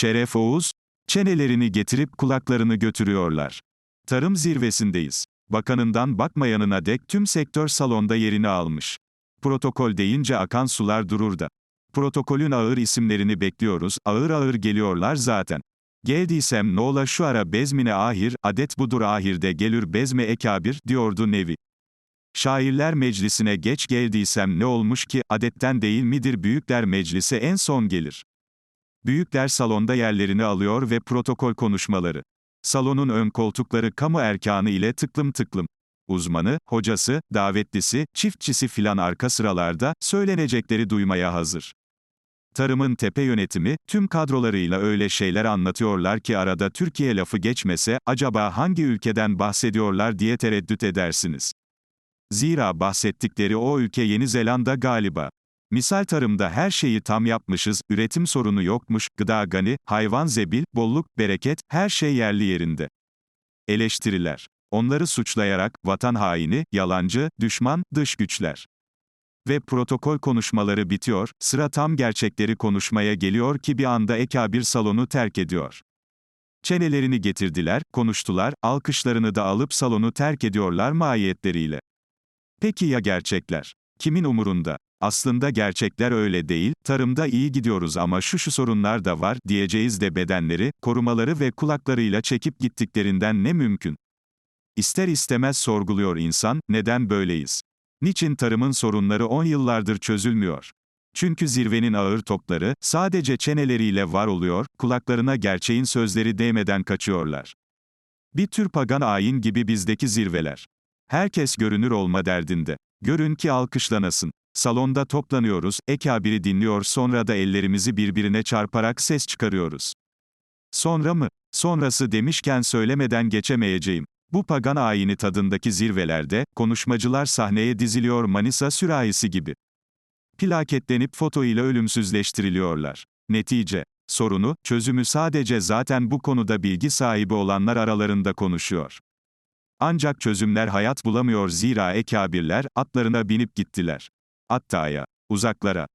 Şeref Oğuz, çenelerini getirip kulaklarını götürüyorlar. Tarım zirvesindeyiz. Bakanından bakmayanına dek tüm sektör salonda yerini almış. Protokol deyince akan sular durur da. Protokolün ağır isimlerini bekliyoruz, ağır ağır geliyorlar zaten. Geldiysem ne ola şu ara bezmine ahir, adet budur ahirde gelür bezme ekabir, diyordu Nevi. Şairler meclisine geç geldiysem ne olmuş ki, adetten değil midir büyükler meclise en son gelir. Büyükler salonda yerlerini alıyor ve protokol konuşmaları. Salonun ön koltukları kamu erkanı ile tıklım tıklım. Uzmanı, hocası, davetlisi, çiftçisi filan arka sıralarda, söylenecekleri duymaya hazır. Tarımın tepe yönetimi, tüm kadrolarıyla öyle şeyler anlatıyorlar ki arada Türkiye lafı geçmese, acaba hangi ülkeden bahsediyorlar diye tereddüt edersiniz. Zira bahsettikleri o ülke Yeni Zelanda galiba. Misal tarımda her şeyi tam yapmışız, üretim sorunu yokmuş, gıda gani, hayvan zebil, bolluk, bereket, her şey yerli yerinde. Eleştiriler. Onları suçlayarak, vatan haini, yalancı, düşman, dış güçler. Ve protokol konuşmaları bitiyor, sıra tam gerçekleri konuşmaya geliyor ki bir anda ekabir salonu terk ediyor. Çenelerini getirdiler, konuştular, alkışlarını da alıp salonu terk ediyorlar mahiyetleriyle. Peki ya gerçekler? Kimin umurunda? Aslında gerçekler öyle değil, tarımda iyi gidiyoruz ama şu şu sorunlar da var, diyeceğiz de bedenleri, korumaları ve kulaklarıyla çekip gittiklerinden ne mümkün? İster istemez sorguluyor insan, neden böyleyiz? Niçin tarımın sorunları 10 yıllardır çözülmüyor? Çünkü zirvenin ağır topları, sadece çeneleriyle var oluyor, kulaklarına gerçeğin sözleri değmeden kaçıyorlar. Bir tür pagan ayin gibi bizdeki zirveler. Herkes görünür olma derdinde. Görün ki alkışlanasın. Salonda toplanıyoruz, ekabiri dinliyor sonra da ellerimizi birbirine çarparak ses çıkarıyoruz. Sonra mı? Sonrası demişken söylemeden geçemeyeceğim. Bu pagan ayini tadındaki zirvelerde, konuşmacılar sahneye diziliyor Manisa sürahisi gibi. Plaketlenip foto ile ölümsüzleştiriliyorlar. Netice, sorunu, çözümü sadece zaten bu konuda bilgi sahibi olanlar aralarında konuşuyor. Ancak çözümler hayat bulamıyor zira ekabirler, atlarına binip gittiler. Atta'ya, uzaklara.